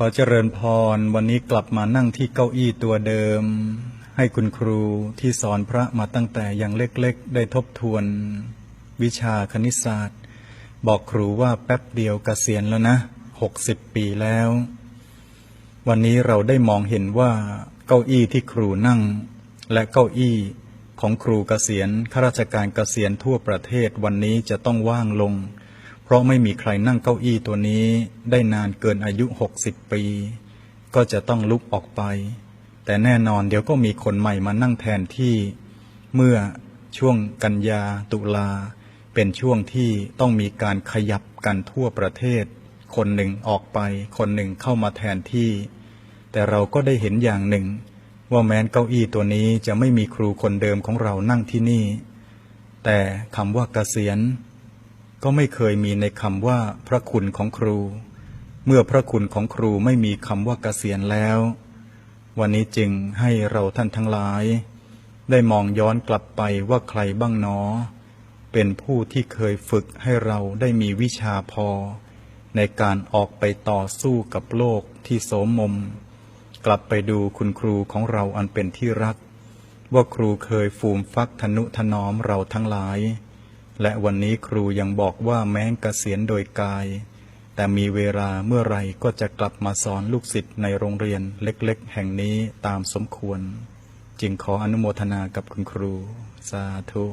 ขอเจริญพร วันนี้กลับมานั่งที่เก้าอี้ตัวเดิม ให้คุณครูที่สอนพระมาตั้งแต่ยังเล็กๆ ได้ทบทวน วิชาคณิตศาสตร์ บอกครูว่าแป๊บเดียวเกษียณแล้วนะหกสิบปีแล้ว วันนี้เราได้มองเห็นว่าเก้าอี้ที่ครูนั่ง และเก้าอี้ของครูเกษียณข้าราชการเกษียณทั่วประเทศวันนี้จะต้องว่างลง เพราะไม่มีใครนั่งเก้าอี้ตัวนี้ได้นานเกินอายุ60ปี ก็จะต้องลุกออกไป แต่แน่นอนเดี๋ยวก็มีคนใหม่มานั่งแทนที่ เมื่อช่วงกันยาตุลา เป็นช่วงที่ต้องมีการขยับกันทั่วประเทศ คนหนึ่งออกไป คนหนึ่งเข้ามาแทนที่ แต่เราก็ได้เห็นอย่างหนึ่ง ว่าแม้นเก้าอี้ตัวนี้จะไม่มีครูคนเดิมของเรานั่งที่นี่ แต่คำว่าเกษียณ ก็ไม่เคยมีในคำว่าพระคุณของครู เมื่อพระคุณของครูไม่มีคำว่าเกษียณแล้ว วันนี้จึงให้เราท่านทั้งหลาย ได้มองย้อนกลับไปว่าใครบ้างหนอ เป็นผู้ที่เคยฝึกให้เราได้มีวิชาพอ ในการออกไปต่อสู้กับโลกที่โสมม กลับไปดูคุณครูของเราอันเป็นที่รัก ว่าครูเคยฟูมฟักทนุถนอมเราทั้งหลาย และวันนี้ครูยังบอกว่าแม้งเกษียณโดยกาย แต่มีเวลาเมื่อไรก็จะกลับมาสอนลูกศิษย์ในโรงเรียนเล็กๆ แห่งนี้ตามสมควร จึงขออนุโมทนากับคุณครู สาธุ